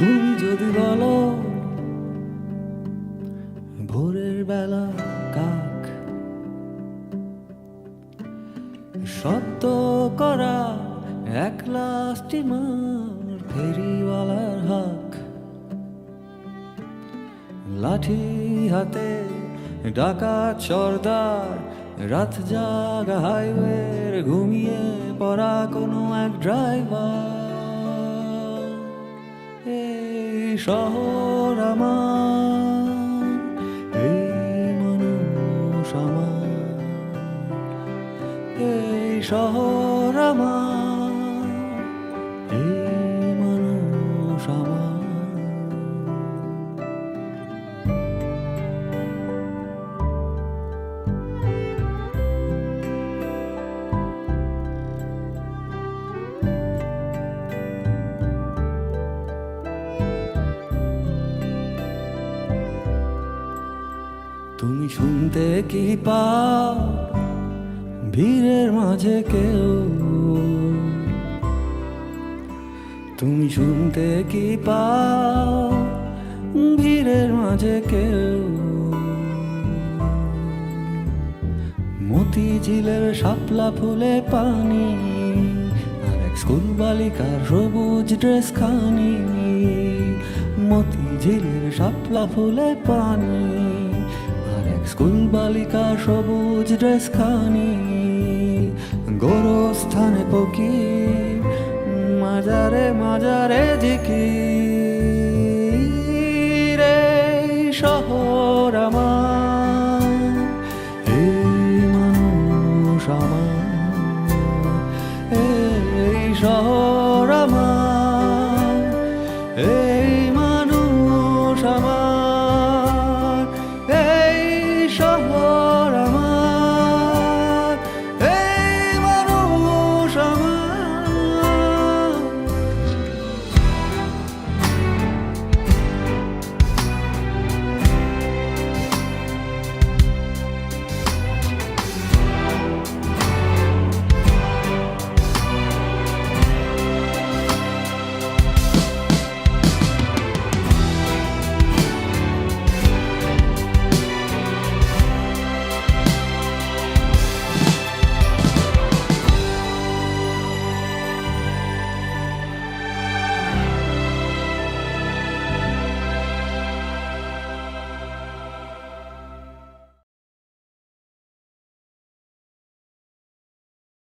তুমি যদি বলো, ভোরের বেলা কাক। সত্য করা একলা স্টিমার ফেরিওয়ালার হাক। লাঠি হাতে ডাকা চর্দার রাত জাগা হাইওয়ের ঘুমিয়ে পড়া কোনো এক ড্রাইভার। শহর আমার এই এই শহর আমার। তুমি শুনতে কি পাও? ভিড়ের মাঝে কেউ? তুমি শুনতে কি পাও? ভিড়ের মাঝে কেউ? মতি ঝিলের শাপলা ফুলে পানি, আর এক স্কুল বালিকার সবুজ ড্রেস খানি। মতিঝিলের শাপলা ফুলে পানি। স্কুল বালিকা সবুজ ড্রেস খানি গোরস্থানে পকি মাজারে মাজারে জিকি